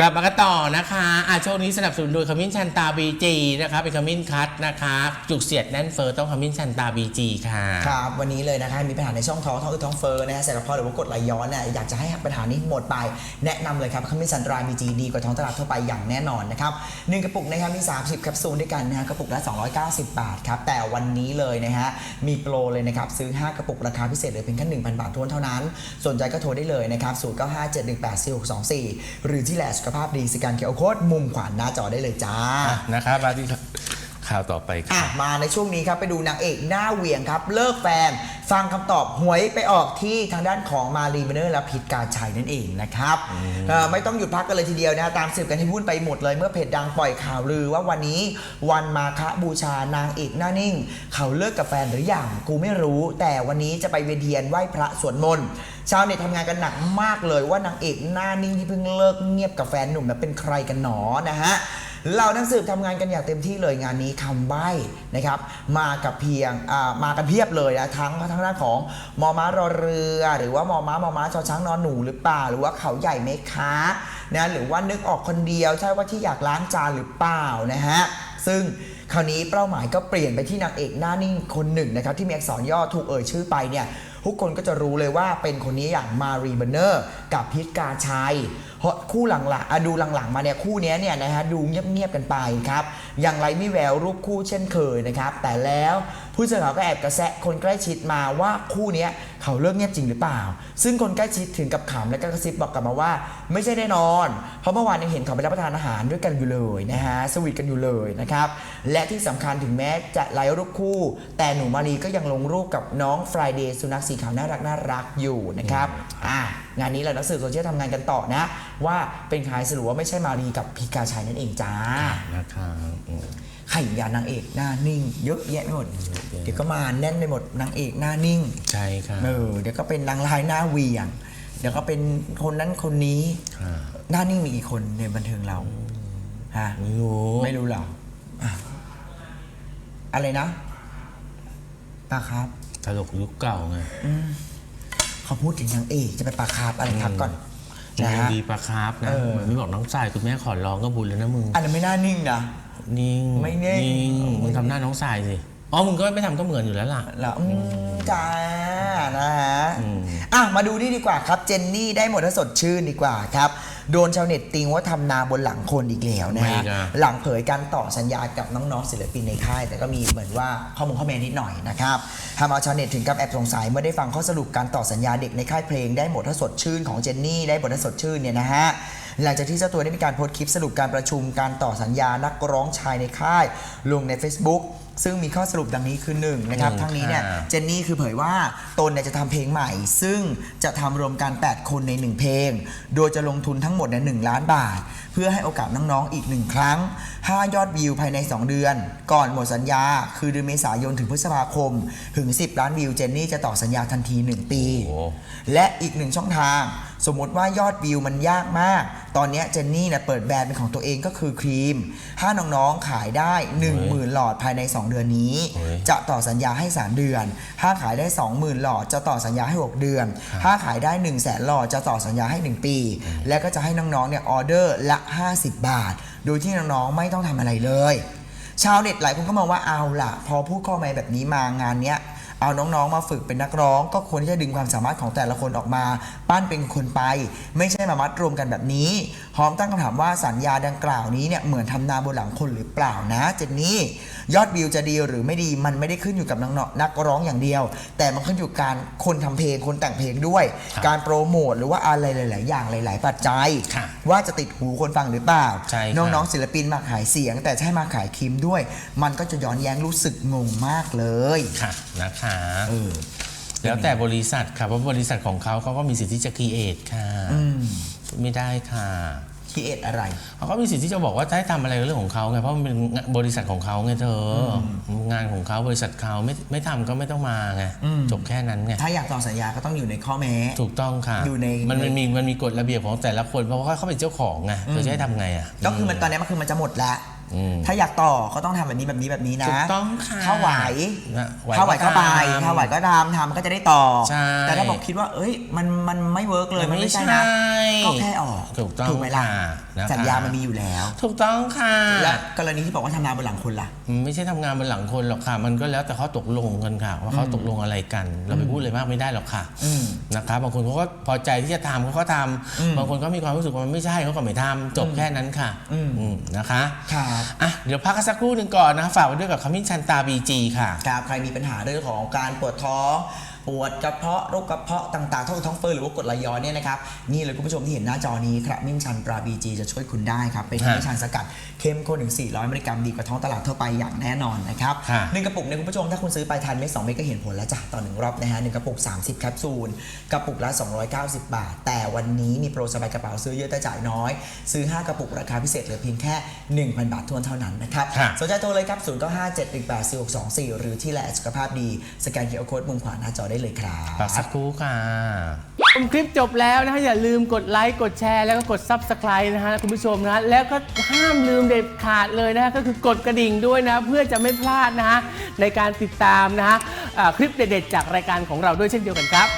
กลับมากันต่อนะคะอะช่วงนี้สนับสนุนโดยขมิ้นชันตาบีจีนะคะเป็นขมิ้นคัดนะคะ จุกเสียดแน่นเฟอร์ต้องขมิ้นชันตาบีจีค่ะ ครับ วันนี้เลยนะคะมีปัญหาในช่องท้องท้องอืดท้องเฟอ้อนะฮะใส่กระเพาะหรือว่ากรดไหลย้อนเนี่ยอยากจะให้ปัญหานี้หมดไป แนะนำเลยครับขมิ้นสันตราบีจีดีกว่าท้องตลาดทั่วไปอย่างแน่นอนนะครับหนึ่งกระปุกนะครับมี 30แคปซูลด้วยกันนะฮะกระปุกละ 290 บาทครับแต่วันนี้เลยนะฮะมีโปรเลยนะครับซื้อ 5 กระปุกราคาพิเศษเหลือเพียงแค่1,000 บาททวนเท่านั้น สนใจก็โทรได้เลยนะครับ0957184624 หรือที่แลสขภาพดีสแกนเคอร์โคดมุมขวาหน้าจอได้เลยจ้านะครับมาศี ข่าวต่อไปอะค่ะมาในช่วงนี้ครับไปดูนางเอกหน้าเหวี่ยงครับ เลิกแฟน ฟังคำตอบหวยไปออกที่ทางด้านของมารีเบเนอร์และพิษกาชัยนั่นเองนะครับเอ่อไม่ต้องหยุดพักกันเลยทีเดียวนะตามสืบกันให้วุ่นไปหมดเลย เมื่อเพจดังปล่อยข่าวลือว่าวันนี้วันมาฆบูชานางเอกหน้านิ่ง เขาเลิกกับแฟนหรือยังกูไม่รู้ แต่วันนี้จะไปเวียนเทียนไหว้พระสวดมนต์ชาวเน็ตทำงานกันหนักมากเลยว่านางเอกหน้านิ่งที่เพิ่งเลิกเงียบกับแฟนหนุ่มนั้นเป็นใครกันหนอนะฮะ เรานักสืบทำงานกันอย่างเต็มที่เลยงานนี้คำใบ้นะครับมากับเพียงอ่ามากันเพียบเลยนะทั้งทั้งด้านของมอม้ารอเรือ หรือว่ามอม้ามอม้าชอช้างนอนหนูหรือเปล่าหรือว่าเขาใหญ่ไหมคะนะหรือว่านึกออกคนเดียวใช่ว่าที่อยากล้างจานหรือเปล่านะฮะซึ่งคราวนี้เป้าหมายก็เปลี่ยนไปที่นางเอกหน้านิ่งคนหนึ่งนะครับที่มีอักษรย่อถูกเอ่ยชื่อไปเนี่ย ทุกคนก็จะรู้เลยว่าเป็นคนนี้อย่างมารีเบเนอร์กับพิษกาชัยเพราะคู่หลังๆอะดูหลังๆมาเนี่ยคู่นี้เนี่ยนะฮะดูเงียบๆกันไปครับยังไรไม่แววรูปคู่เช่นเคยนะครับ แต่แล้ว ผู้สื่อข่าวก็แอบกระแสะคนใกล้ชิดมาว่าคู่เนี้ยเขาเลิกเงียบจริงหรือเปล่า ซึ่งคนใกล้ชิดถึงกับขำและก็กระซิบบอกกลับมาว่า ไม่ใช่แน่นอน เพราะเมื่อวานยังเห็นเขาไปรับประทานอาหารด้วยกันอยู่เลยนะฮะสวีทกันอยู่เลยนะครับและที่สำคัญถึงแม้จะไลฟ์รูปคู่ แต่หนูมารีก็ยังลงรูปกับน้องฟรายเดย์สุนัขสีขาวน่ารักน่ารักอยู่นะครับอ่างานนี้เรานักสื่อโซเชียลทำงานกันต่อนะ ว่าเป็นใครสรุปว่าไม่ใช่มารีกับพีกาชัยนั่นเองจ้านะคะอืม ไข่ยานางเอกหน้านิ่ง เยอะแยะไปหมด เดี๋ยวก็มาแน่นไปหมดนางเอกหน้านิ่ง ใช่ค่ะเออเดี๋ยวก็เป็นนางร้ายหน้าเหวียง เดี๋ยวก็เป็นคนนั้นคนนี้ค่ะหน้านิ่งมีกี่คนในบันเทิงเราฮะไม่รู้ไม่รู้เหรออะอะไรนะปลาครับตลกยุคเก่าไงเขาพูดถึงนางเอกจะไปปลาคาร์ฟอะไรครับก่อนนะยังฮะดีปลาคาร์ฟนะเออเหมือนไม่บอกน้องสายคุณแม่ขอร้องก็บุญแล้วนะมึงอันนั้นไม่น่านิ่งนะ นิ่งไม่นิ่งงมึงทำหน้าน้องสายสิ อ๋อ มึงก็ไม่ทำก็เหมือนอยู่แล้วล่ะ แล้วอืมจ้านะฮะอืมอะมาดูนี่ดีกว่าครับเจนนี่ได้หมดถ้าสดชื่นดีกว่าครับ โดนชาวเน็ตติงว่าทำนาบนหลังคนอีกแล้วนะไม่ฮะนะ หลังเผยการต่อสัญญากับน้องๆศิลปินในค่าย แต่ก็มีเหมือนว่าข้อมูลข้อแม้นิดหน่อยนะครับทำเอาชาวเน็ตถึงกับแอบสงสัยเมื่อได้ฟังข้อสรุปการต่อสัญญาเด็กในค่ายเพลงได้หมดถ้าสดชื่นของเจนนี่ได้หมดถ้าสดชื่นเนี่ยนะฮะ หลังจากที่เจ้าตัวได้มีการโพสต์คลิปสรุปการประชุมการต่อสัญญานักร้องชายในค่าย ลงใน Facebook ซึ่งมีข้อสรุปดังนี้คือ1นะครับหนึ่งทั้งนี้เนี่ยค่ะเจนนี่คือเผยว่าตนเนี่ยจะทำเพลงใหม่ ซึ่งจะทำรวมกัน 8 คนใน 1 เพลง โดยจะลงทุนทั้งหมดในย1ล้านบาท เพื่อให้โอกาสน้องๆอีก 1 ครั้ง 5 ยอดวิวภายใน 2 เดือน ก่อนหมดสัญญา คือเดือนเมษายนถึงพฤษภาคม ถึง 10 ล้านวิวเจนนี่จะต่อสัญญาทันที 1 ปีโอ้และอีกหนึ่งช่องทาง สมมติว่ายอดวิวมันยากมาก ตอนเนี้ยเจนนี่เนี่ยเปิดแบรนด์เป็นของตัวเองก็คือครีม ถ้าน้องๆขายได้ 10,000 หลอดภายใน 2 เดือนนี้ เฮ้ยจะต่อสัญญาให้ 3 เดือน ถ้าขายได้ 20,000 หลอดจะต่อสัญญาให้ 6 เดือน ถ้าขายได้ 1 0 0 0 0แสนหลอดจะต่อสัญญาให้ 1 ปี และก็จะให้น้องๆเนี่ยออเดอร์ละ 50 บาท โดยที่น้องๆไม่ต้องทำอะไรเลย ชาวเน็ตหลายคนก็มองว่าเอาล่ะ พอพูดข้อแม้แบบนี้มางานเนี้ย เอาน้องๆ มาฝึกเป็นนักร้อง ก็ควรที่จะดึงความสามารถของแต่ละคนออกมา ปั้นเป็นคนไป ไม่ใช่มามัดรวมกันแบบนี้พร้อมตั้งคำถามว่าสัญญาดังกล่าวนี้เนี่ยเหมือนทำนาบนหลังคนหรือเปล่านะเจนนี่ยอดวิวจะดีหรือไม่ดีมันไม่ได้ขึ้นอยู่กับนักนักร้องอย่างเดียว แต่มันขึ้นอยู่กับการคนทำเพลงคนแต่งเพลงด้วยครับการโปรโมทหรือว่าอะไรหลาย ๆ อย่างหลาย ๆ ปัจจัยค่ะว่าจะติดหูคนฟังหรือเปล่าใช่ครับน้อง ๆ ศิลปินมาขายเสียง แต่ใช่มาขายครีมด้วย มันก็จะย้อนแย้งรู้สึกงงมากเลยค่ะนะคะเออแล้วแต่บริษัทค่ะเพราะบริษัทของเขาเขาก็มีสิทธิ์ที่จะคีเอทค่ะอืมไม่ได้ค่ะ คิดเอ็ดอะไร เขาก็มีสิทธิ์ที่จะบอกว่าจะให้ทำอะไรก็เรื่องของเขาไงเพราะมันเป็นบริษัทของเขาไงเธอองานของเขาบริษัทเขาไม่ไม่ทำก็ไม่ต้องมาไงอืม จบแค่นั้นไงถ้าอยากต่อสัญญาก็ต้องอยู่ในข้อแม้ ถูกต้องค่ะอยู่ใน มันมันมีมันมีกฎระเบียบของแต่ละคนเพราะว่าเขาเป็นเจ้าของไงเธอจะให้ทำไงอะก็คือมันตอนนี้มันคือมันจะหมดแล้วอืม ถ้าอยากต่อก็ต้องทำแบบนี้แบบนี้แบบนี้นะถูกต้องค่ะถ้าไหวนะไหวถ้าไหวก็ไปก็ทำถ้าไหวก็ทำทำก็จะได้ต่อใช่แต่ถ้าบอกคิดว่า เอ้ยมันมันไม่เวิร์กเลยมัมันนไม่ไม่ใช่นะใช่ก็แค่ออกถูกต้องถูกไหมล่ะค่ะนะคะสัญญามันมีอยู่แล้ว ถูกต้องค่ะและกรณีที่บอกว่าทำงานบนหลังคนล่ะมันไม่ใช่ทำงานบนหลังคนหรอกค่ะ มันก็แล้วแต่เขาตกลงกันค่ะ ว่าเขาตกลงอะไรกัน เราไปพูดเลยมากไม่ได้หรอกค่ะอืมนะคะบางคนเขาก็พอใจที่จะทำเขาก็ทำบางคนก็มีความรู้สึกว่ามันไม่ใช่เขาก็ไม่ทำจบแค่นั้นค่ะอืมอืมนะคะครับอะเดี๋ยวพักกันสักครู่หนึ่งก่อนนะฝากไว้ด้วยกับขมิ้นชันตาบีจีค่ะ ครับใครมีปัญหาเรื่องของการปวดท้อง ปวดกระเพาะโรคกระเพาะต่างๆท้องท้องเฟ้อหรือว่ากรดไหลย้อนเนี่ยนะครับนี่เลยคุณผู้ชมที่เห็นหน้าจอนี้ครับมิ้นชันปราบีจีจะช่วยคุณได้ครับเป็นฮะมิ้นชันสกัดเข้มข้นถึง 400 มิลลิกรัมดีกว่าท้องตลาดทั่วไปอย่างแน่นอนนะครับฮะหนึ่งกระปุกเนี่ยคุณผู้ชมถ้าคุณซื้อไปทานเม็ด2เม็ดก็เห็นผลแล้วจ้ะต่อหนึ่งรอบนะฮะหนึ่งกระปุก 30แคปซูลกระปุกละ 290 บาท แต่วันนี้มีโปรสบายกระเป๋าซื้อเยอะแต่จ่ายน้อย ซื้อ 5 กระปุกราคาพิเศษเหลือเพียงแค่ 1,000 บาททวนเท่านั้นนะครับค่ะสนใจโทรเลยครับ0 9 5 7 1 8 4 6 2 4 หรือที่แหละสุขภาพดีสแกนเคอร์โค้ดมุมขวาหน้าจอได้เลยครัพักสับกครู่ค่ะชมคลิปจบแล้วนะฮะอย่าลืมกดไลค์กดแชร์แล้วก็กด Subscribe นะฮะคุณผู้ชมนะแล้วก็ห้ามลืมเด็ดขาดเลยนะฮะก็คือกดกระดิ่งด้วยนะ เพื่อจะไม่พลาดนะฮะในการติดตามนะฮะอ่าคลิปเด็ดๆจากรายการของเราด้วยเช่นเดียวกันครับ